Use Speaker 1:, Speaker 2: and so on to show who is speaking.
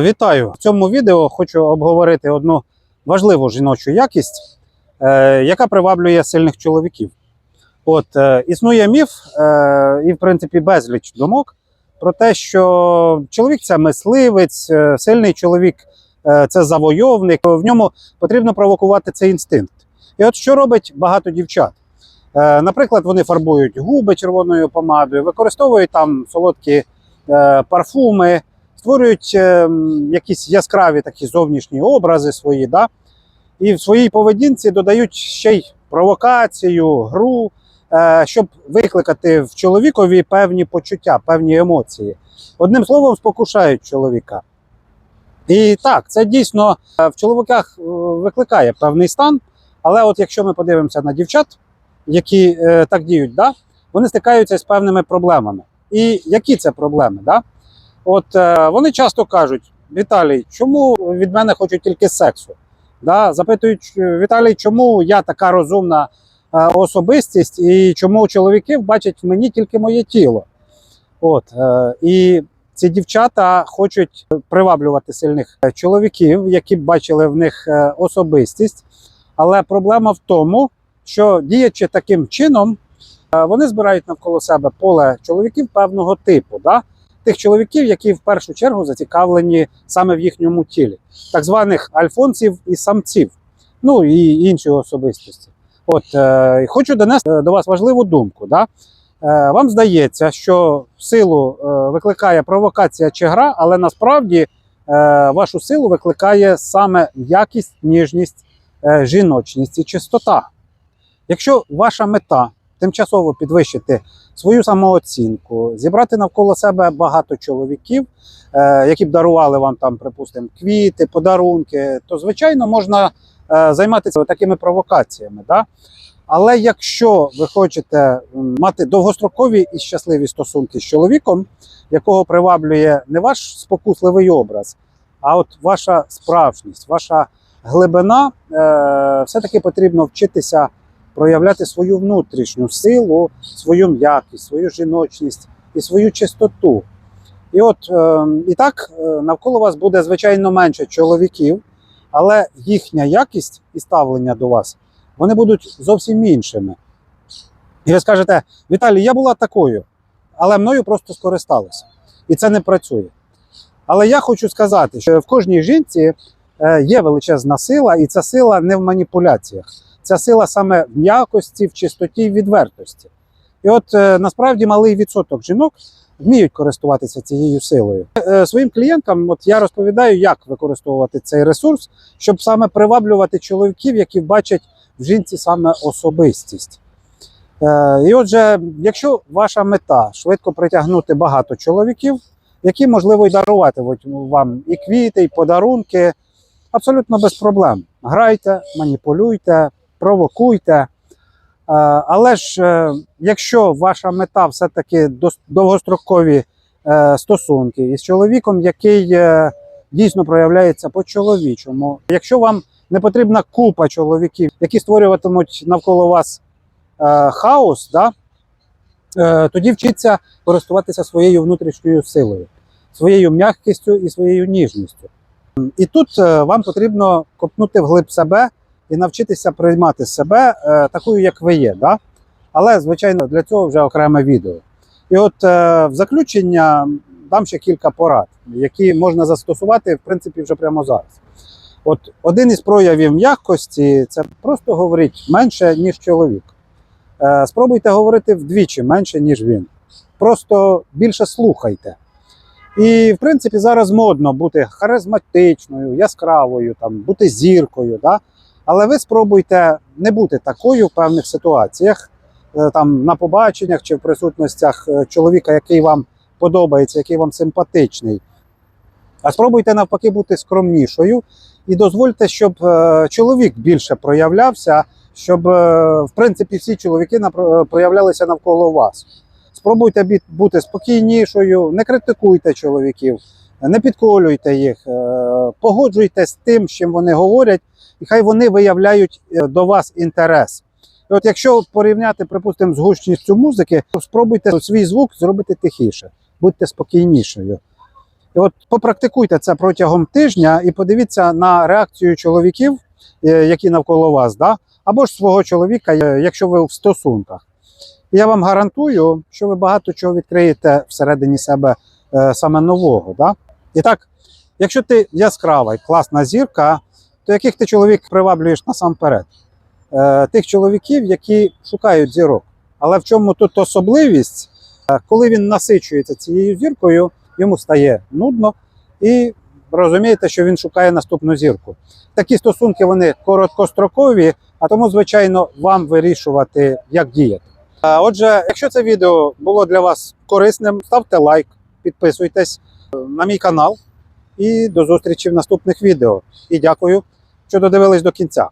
Speaker 1: Вітаю! В цьому відео хочу обговорити одну важливу жіночу якість, е, яка приваблює сильних чоловіків. От е, існує міф, е, і в принципі безліч думок про те, що чоловік це мисливець, е, сильний чоловік е, це завойовник. В ньому потрібно провокувати цей інстинкт. І от що робить багато дівчат? Е, Наприклад, вони фарбують губи червоною помадою, використовують там солодкі е, парфуми, створюють е, якісь яскраві такі зовнішні образи свої, да? і в своїй поведінці додають ще й провокацію, гру, е, щоб викликати в чоловікові певні почуття, певні емоції. Одним словом, спокушають чоловіка. І так, це дійсно е, в чоловіках викликає певний стан. Але от якщо ми подивимося на дівчат, які е, так діють, да, вони стикаються з певними проблемами. І які це проблеми? Да? От е, вони часто кажуть: Віталій, чому від мене хочуть тільки сексу? Да? Запитують, Віталій, чому я така розумна е, особистість, і чому чоловіки бачать в мені тільки моє тіло? От, е, і ці дівчата хочуть приваблювати сильних е, чоловіків, які бачили в них е, особистість. Але проблема в тому, що діячи таким чином, е, вони збирають навколо себе поле чоловіків певного типу. Да? Тих чоловіків, які в першу чергу зацікавлені саме в їхньому тілі, так званих альфонсів і самців, ну і інші особистості. От е, хочу донести е, до вас важливу думку. Да? Е, вам здається, що силу е, викликає провокація чи гра, але насправді е, вашу силу викликає саме м'якість, ніжність, е, жіночність і чистота. Якщо ваша мета тимчасово підвищити свою самооцінку, зібрати навколо себе багато чоловіків, е, які б дарували вам там, припустимо, квіти, подарунки, то звичайно можна е, займатися такими провокаціями. Да? Але якщо ви хочете мати довгострокові і щасливі стосунки з чоловіком, якого приваблює не ваш спокусливий образ, а от ваша справжність, ваша глибина, е, все-таки потрібно вчитися проявляти свою внутрішню силу, свою м'якість, свою жіночність і свою чистоту. І от е, і так е, навколо вас буде звичайно менше чоловіків, але їхня якість і ставлення до вас вони будуть зовсім іншими. І ви скажете, Віталій, я була такою, але мною просто скористалися. І це не працює. Але я хочу сказати, що в кожній жінці е, є величезна сила, і ця сила не в маніпуляціях. Ця сила саме в м'якості, в чистоті і відвертості. І от е, насправді малий відсоток жінок вміють користуватися цією силою. Е, Своїм клієнтам от я розповідаю, як використовувати цей ресурс, щоб саме приваблювати чоловіків, які бачать в жінці саме особистість. Е, І отже, якщо ваша мета швидко притягнути багато чоловіків, які можливо й дарувати вам і квіти, і подарунки, абсолютно без проблем. Грайте, маніпулюйте, провокуйте. Е, Але ж е, якщо ваша мета все-таки довгострокові е, стосунки із чоловіком, який дійсно проявляється по-чоловічому, якщо вам не потрібна купа чоловіків, які створюватимуть навколо вас хаос, да? тоді вчіться користуватися своєю внутрішньою силою, своєю м'якістю і своєю ніжністю. І тут вам потрібно копнути вглиб себе і навчитися приймати себе е, такою, як ви є. Да? Але, звичайно, для цього вже окреме відео. І от е, в заключення дам ще кілька порад, які можна застосувати, в принципі, вже прямо зараз. От один із проявів м'якості це просто говоріть менше, ніж чоловік. Е, спробуйте говорити вдвічі менше, ніж він. Просто більше слухайте. І, в принципі, зараз модно бути харизматичною, яскравою, там, бути зіркою. Да? Але ви спробуйте не бути такою в певних ситуаціях, е, там, на побаченнях чи в присутностях е, чоловіка, який вам подобається, який вам симпатичний. А спробуйте навпаки бути скромнішою і дозвольте, щоб е, чоловік більше проявлявся, щоб в принципі всі чоловіки проявлялися навколо вас. Спробуйте бути спокійнішою, не критикуйте чоловіків, не підколюйте їх, погоджуйтесь з тим, чим вони говорять, і хай вони виявляють е, до вас інтерес. І от якщо порівняти, припустимо, з гучністю музики, то спробуйте свій звук зробити тихіше, будьте спокійнішою. І от попрактикуйте це протягом тижня і подивіться на реакцію чоловіків, е, які навколо вас, да? або ж свого чоловіка, е, якщо ви в стосунках. І я вам гарантую, що ви багато чого відкриєте всередині себе саме нового. Да? І так, якщо ти яскрава і класна зірка, то яких ти чоловік приваблюєш насамперед? Е, тих чоловіків, які шукають зірок. Але в чому тут особливість? Е, Коли він насичується цією зіркою, йому стає нудно і розумієте, що він шукає наступну зірку. Такі стосунки вони короткострокові, а тому, звичайно, вам вирішувати, як діяти. Е, Отже, якщо це відео було для вас корисним, ставте лайк, підписуйтесь е, на мій канал і до зустрічі в наступних відео. І дякую, що додивились до кінця.